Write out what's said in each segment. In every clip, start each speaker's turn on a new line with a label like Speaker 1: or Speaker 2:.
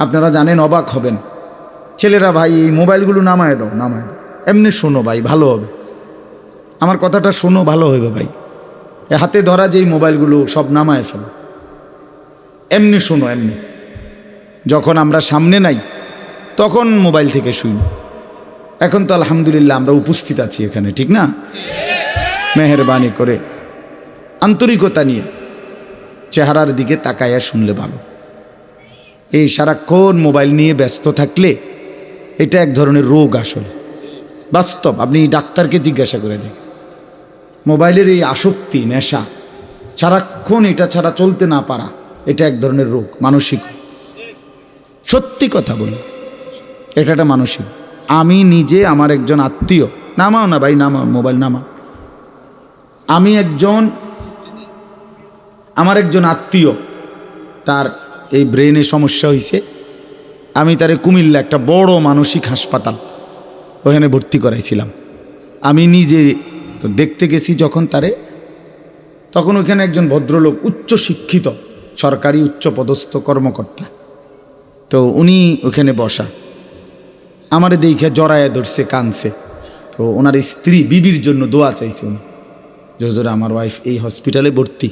Speaker 1: আপনারা জানেন, অবাক হবেন। ছেলেরা, ভাই, এই মোবাইলগুলো নামায় দাও নামায় দাও। এমনি শোনো ভাই, ভালো হবে। আমার কথাটা শোনো, ভালো হবে ভাই। হাতে ধরা যেই মোবাইলগুলো, সব নামায় ফেলো। এমনি শোনো, এমনি। যখন আমরা সামনে নাই, তখন মোবাইল থেকে শুই এখন তো আলহামদুলিল্লাহ আমরা উপস্থিত আছি এখানে, ঠিক না? মেহরবানি করে। আন্তরিকতা নিয়ে। চেহারার দিকে তাকাইয়া শুনলে ভালো। এই সারাক্ষণ মোবাইল নিয়ে ব্যস্ত থাকলে এটা এক ধরনের রোগ আসলে। বাস্তব, আপনি ডাক্তারকে জিজ্ঞাসা করে দেখেন। মোবাইলের এই আসক্তি, নেশা, সারাক্ষণ এটা ছাড়া চলতে না পারা, এটা এক ধরনের রোগ, মানসিক সত্যি কথা বলুন, এটা একটা মানসিক। আমি নিজে আমার একজন আত্মীয়, নামাও না ভাই, নামাও, মোবাইল নামাও। আমি একজন, আমার একজন আত্মীয়, তার এই ব্রেনে সমস্যা হয়েছে আমি তারে কুমিল্লা একটা বড় মানসিক হাসপাতাল ওখানে ভর্তি করাইছিলাম। আমি নিজে তো দেখতে গেছি যখন তারে, তখন ওখানে একজন ভদ্রলোক উচ্চ শিক্ষিত সরকারি উচ্চ পদস্থ কর্মকর্তা। তো উনি ওখানে বসা। আমার দেখে জড়ায় ধরছে কানছে তো ওনার স্ত্রী বিবির জন্য দোয়া চাইছে উনি, যে, হুজুর, আমার ওয়াইফ এই হসপিটালে ভর্তি।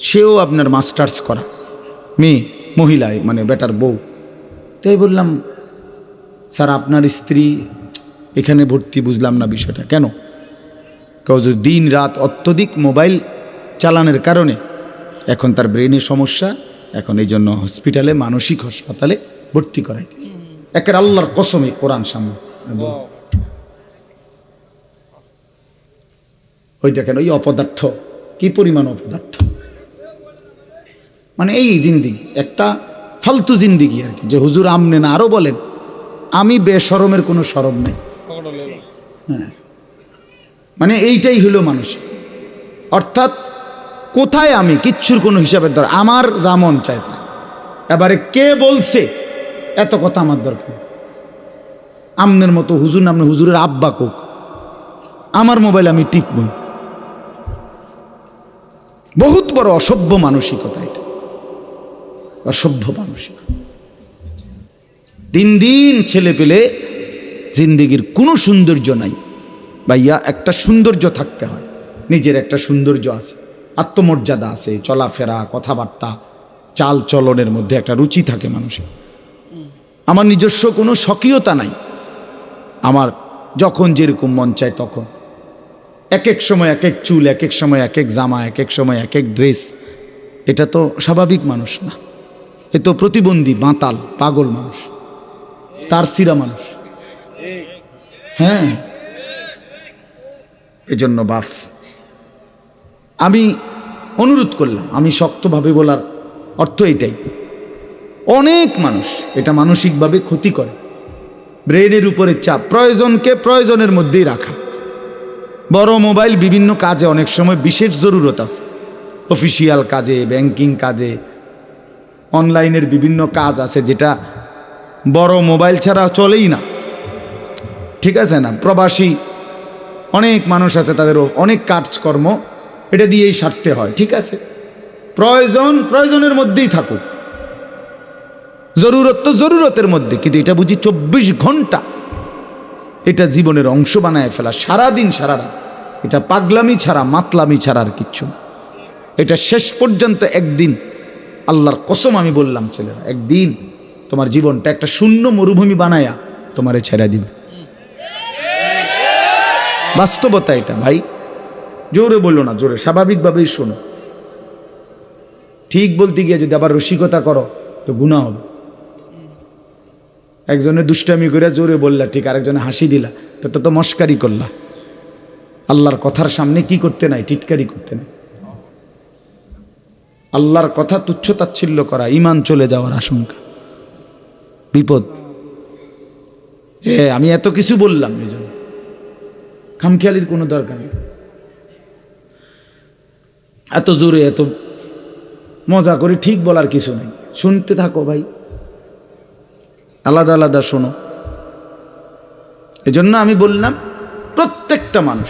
Speaker 1: সেও আপনার মাস্টার্স করা। মেয়ে মহিলায় মানে বেটার বউ। তাই বললাম, স্যার, আপনার স্ত্রী এখানে ভর্তি, বুঝলাম না বিষয়টা। কেন? যদি দিন রাত অত্যধিক মোবাইল চালানোর কারণে এখন তার ব্রেনের সমস্যা, এখন এই জন্য হসপিটালে, মানসিক হাসপাতালে ভর্তি করাইতেছে একের আল্লাহর কসমে কোরআন সামনে। ওই দেখেন, ওই অপদার্থ, কি পরিমাণ অপদার্থ? মানে এই জিন্দিগি, একটা ফালতু জিন্দিগি আর কি, যে হুজুর আমনে না আরও বলেন, আমি বেসরমের কোনো সরম নেই। হ্যাঁ। মানে এইটাই হলো মানুষ। অর্থাৎ কোথায় আমি, কিচ্ছুর কোনো হিসাবের দরকার, আমার যা মন চায় তা। এবারে কে বলছে, এত কথা আমার দরকার আমনের মতো হুজুর নামনে হুজুরের আব্বা কোক। আমার মোবাইল আমি টিপবই বহুত বড় অসভ্য মানসিকতা এটা। অসভ্য মানসিক দিন দিন ছেলে পেলে জিন্দিগির কোনো সৌন্দর্য নাই। ভাইয়া, একটা সৌন্দর্য থাকতে হয়। নিজের একটা সৌন্দর্য আছে। আত্মমর্যাদা আছে, চলাফেরা, কথাবার্তা, চাল চলনের মধ্যে একটা রুচি থাকে মানুষের। আমার নিজস্ব কোনো স্বকীয়তা নাই। আমার যখন যেরকম মন চায় তখন। এক এক সময় এক এক চুল, এক এক সময় এক এক জামা, এক এক সময় এক এক ড্রেস। এটা তো স্বাভাবিক মানুষ না। এ তো প্রতিবন্ধী মাতাল পাগল মানুষ, তার সিরা মানুষ। হ্যাঁ এজন্য বাফ আমি অনুরোধ করলাম, আমি শক্তভাবে বলার অর্থ এটাই। অনেক মানুষ এটা মানসিকভাবে ক্ষতি করে। ব্রেনের উপরে চাপ, প্রয়োজনকে প্রয়োজনের মধ্যেই রাখা। বড় মোবাইল বিভিন্ন কাজে অনেক সময় বিশেষ জরুরত আছে। অফিসিয়াল কাজে, ব্যাংকিং কাজে অনলাইনের বিভিন্ন কাজ আছে যেটা বড় মোবাইল ছাড়া চলেই না। ঠিক আছে না? প্রবাসী, অনেক মানুষ আছে তাদের অনেক কাজকর্ম, এটা দিয়েই সারতে হয়, ঠিক আছে? প্রয়োজন, প্রয়োজনের মধ্যেই থাকুক। জরুরত তো জরুরতের মধ্যে, কিন্তু এটা বুঝি চব্বিশ ঘণ্টা এটা জীবনের অংশ বানায় ফেলা, সারাদিন, সারা রাত। এটা পাগলামি ছাড়া, মাতলামি ছাড়া আর কিচ্ছু এটা শেষ পর্যন্ত একদিন আল্লাহর কসম আমি বললাম, ছেলেরা, একদিন তোমার জীবনটা একটা শূন্য মরুভূমি বানায়া তোমারে ছেড়ে দিবে। বাস্তবতা এটা ভাই। জোরে বলল না, জোরে, স্বাভাবিকভাবেই শোনো। ঠিক বলতে গিয়ে যদি আবার রসিকতা করো, তো গুণা হবে। একজনে দুষ্টামি করে জোরে বললা, ঠিক আরেকজনে হাসি দিলা, তো তো মস্কারি করলা। আল্লাহর কথার সামনে কি করতে নাই, টিটকারি করতে নাই। আল্লাহর কথা তুচ্ছ তাচ্ছিল্য করা ইমান চলে যাওয়ার আশঙ্কা। বিপদ। এ, আমি এত কিছু বললাম এই জন্য। খামখেয়ালির কোনো দরকার নেই। এত জোরে, এত মজা করে ঠিক বলার কিছু নেই। শুনতে থাকো ভাই। আলাদা আলাদা শোনো। এজন্য আমি বললাম, প্রত্যেকটা মানুষ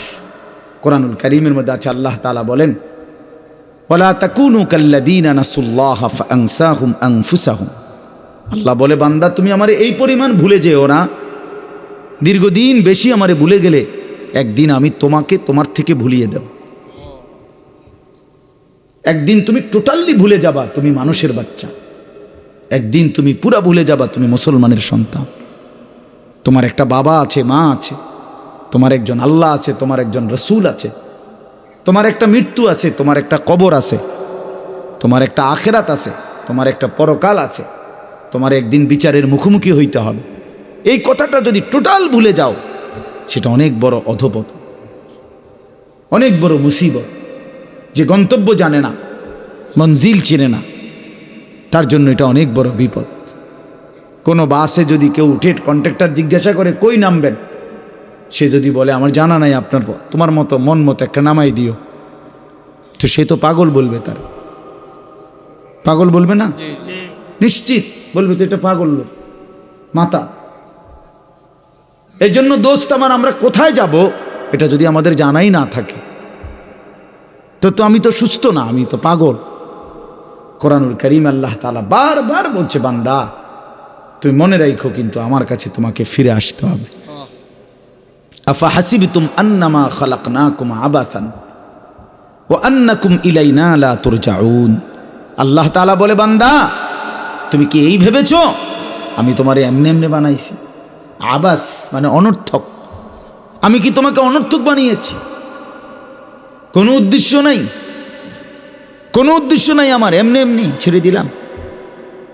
Speaker 1: কোরআনুল করিমের মধ্যে আছে, আল্লাহ তালা বলেন ওলা তাকুনু কাল্লাদিনা নাসুল্লাহ ফাংসাহুম আংফুসাহুম আল্লাহ বলে, বান্দা, তুমি আমারে এই পরিমাণ ভুলে যেও না। দীর্ঘদিন বেশি আমারে ভুলে গেলে একদিন আমি তোমাকে তোমার থেকে ভুলিয়ে দেব। একদিন তুমি টোটালি ভুলে যাবা, তুমি মানুষের বাচ্চা। একদিন তুমি পুরা ভুলে যাবা, তুমি মুসলমানের সন্তান। তোমার একটা বাবা আছে, মা আছে। তোমার একজন আল্লাহ আছে, তোমার একজন রসুল আছে। তোমার একটা মৃত্যু আছে, তোমার একটা কবর আছে, তোমার একটা আখেরাত আছে, তোমার একটা পরকাল আছে, তোমার একদিন বিচারের মুখোমুখি হইতে হবে। এই কথাটা যদি টোটাল ভুলে যাও, সেটা অনেক বড় অধপত অনেক বড় মুসিবত। যে গন্তব্য জানে না, মঞ্জিল চিনে না, তার জন্য এটা অনেক বড় বিপদ। কোনো বাসে যদি কেউ উঠে কন্ট্রাক্টর জিজ্ঞাসা করে, কই নামবেন? সে যদি বলে আমার জানা নাই আপনার তোমার মতো মন মতো একটা নামাই দিও। তো সে তো পাগল বলবে তার। পাগল বলবে না? নিশ্চিত বলবে তো এটা পাগল লোক মাতা। এই জন্য দোস্ত আমার আমরা কোথায় যাব? এটা যদি আমাদের জানাই না থাকে। তো তো আমি তো সুস্থ না আমি তো পাগল। কোরআনুল করিম আল্লাহ তালা বারবার বলছে বান্দা তুমি মনে রাখো কিন্তু আমার কাছে তোমাকে ফিরে আসতে হবে। আফা হাসিবতুম আন্নামা খালাকনাকুম আবাসান ও আন্নাকুম ইলাইনা লা তুরজাউন। আল্লাহ তাআলা বলে, বান্দা, তুমি কি এই ভেবেছো? আমি তোমার এমনি এমনি বানাইছি। আবাস মানে অনর্থক। আমি কি তোমাকে অনর্থক বানিয়েছি? কোনো উদ্দেশ্য নাই। কোনো উদ্দেশ্য নাই আমার, এমনি এমনি ছেড়ে দিলাম।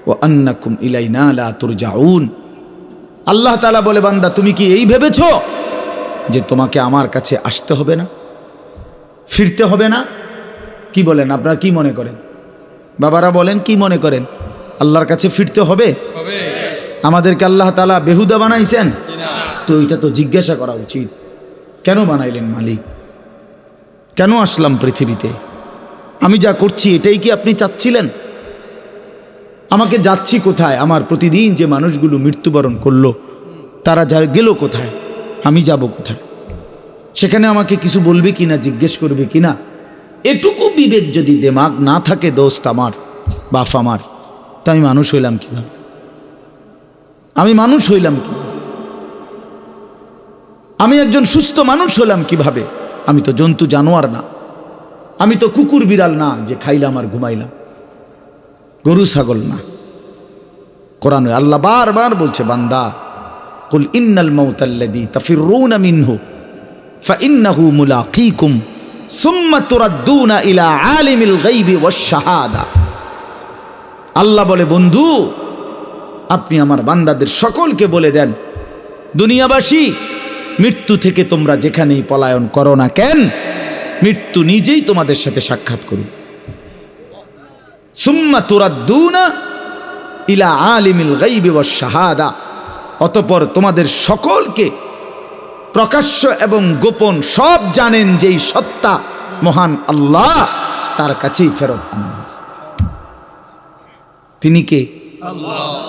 Speaker 1: ও আন্নাকুম ইলাইনা লা তুরজাউন। আল্লাহ তাআলা বলে, বান্দা, তুমি কি এই ভেবেছো? যে তোমাকে আমার কাছে আসতে হবে না? ফিরতে হবে না? কি বলেন আপনারা কি মনে করেন? বাবারা বলেন কি মনে করেন? আল্লাহর কাছে ফিরতে হবে? আমাদেরকে আল্লাহ তালা বেহুদা বানাইছেন? তো এটা তো জিজ্ঞাসা করা উচিত। কেন বানাইলেন মালিক? কেন আসলাম পৃথিবীতে? আমি যা করছি এটাই কি আপনি চাচ্ছিলেন? আমাকে যাচ্ছি কোথায়? আমার প্রতিদিন যে মানুষগুলো মৃত্যুবরণ করল তারা যা গেল কোথায়? আমি যাব কোথায়? সেখানে আমাকে কিছু বলবে কি না জিজ্ঞেস করবে কিনা? এটুকু বিবেক যদি দেমাগ না থাকে দোস্ত আমার, বাপ আমার, তো আমি মানুষ হইলাম কীভাবে? আমি মানুষ হইলাম কি আমি একজন সুস্থ মানুষ হলাম কীভাবে? আমি তো জন্তু জানোয়ার না। আমি তো কুকুর বিড়াল না যে খাইলাম আর ঘুমাইলাম। গরু ছাগল না। কোরআন আল্লাহ বারবার বলছে, বান্দা আল্লাহ বলে, বন্ধু, আপনি আমার বান্দাদের সকলকে বলে দেন, দুনিয়াবাসী, মৃত্যু থেকে তোমরা যেখানেই পলায়ন করো না কেন, মৃত্যু নিজেই তোমাদের সাথে সাক্ষাৎ করুন। সুম্মা তুরাদ্দুনা ইলা আলিমিল গাইবি ওয়াশ শাহাদা অতপর তোমাদের সকলকে প্রকাশ্য এবং গোপন সব জানেন যেই সত্তা মহান আল্লাহ তার কাছেই ফেরত তিনি কে?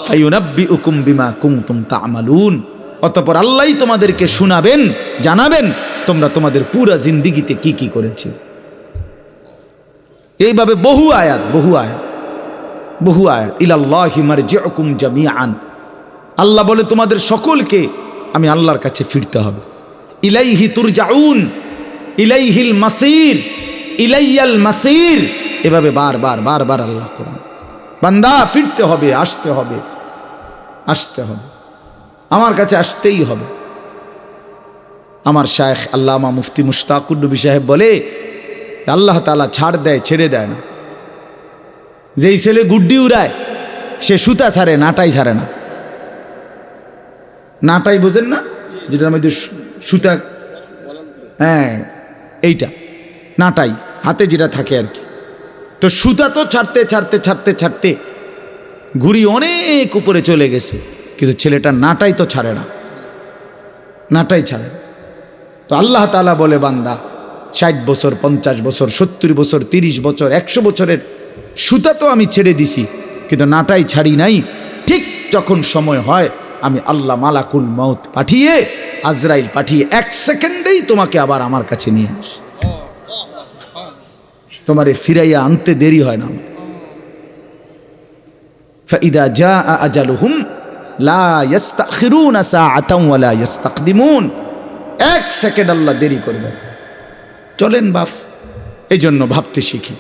Speaker 1: ফায়ুনাব্বিউকুম বিমা কুনতুম তা'মালুন। অতঃপর আল্লাহই তোমাদেরকে শোনাবেন জানাবেন তোমরা তোমাদের পুরা জিন্দিগিতে কি কি করেছে। এইভাবে বহু আয়াত বহু আয়াত বহু আয়াত। ইলাল্লাহি মারজিউকুম জামিআন। আল্লাহ বলে, তোমাদের সকলকে আমি আল্লাহর কাছে ফিরতে হবে। ইলাইহি তুরজাউন, ইলাইহিল মাসির, ইলাইয়াল মাসির। এভাবে বারবার বারবার আল্লাহ কোরআন বান্দা, ফিরতে হবে, আসতে হবে আসতে হবে। আমার কাছে আসতেই হবে। আমার শায়েখ আল্লামা মুফতি মুশতাকুর সাহেব বলে, আল্লাহ তালা ছাড় দেয়, ছেড়ে দেয় না। যেই ছেলে গুড্ডি উড়ায়, সে সুতা ছাড়ে, নাটাই ছাড়ে না। নাটাই বোঝেন না? যেটার মধ্যে সুতা হ্যাঁ এইটা। নাটাই হাতে যেটা থাকে আর কি। তো সুতা তো ছাড়তে ছাড়তে ছাড়তে ছাড়তে ঘুড়ি অনেক উপরে চলে গেছে। কিন্তু ছেলেটা নাটাই তো ছাড়ে না। নাটাই ছাড়ে তো আল্লাহ তালা বলে, বান্দা, ষাট বছর, পঞ্চাশ বছর, সত্তর বছর, তিরিশ বছর, একশো বছরের সুতা তো আমি ছেড়ে দিছি। কিন্তু নাটাই ছাড়ি নাই। ঠিক যখন সময় হয় আমি আল্লাহ মালাকুল মৌত পাঠিয়ে আজরাইল পাঠিয়ে এক সেকেন্ডেই তোমাকে আবার আমার কাছে নিয়ে আস তোমারে ফিরাইয়া আনতে দেরি হয় না আমার। فإذا جاء أجلهم لا يستأخرون ساعة ولا يستقدمون এক সেকেন্ড আল্লাহ দেরি করবেন চলেন বাপ এই জন্য ভাবতে শিখি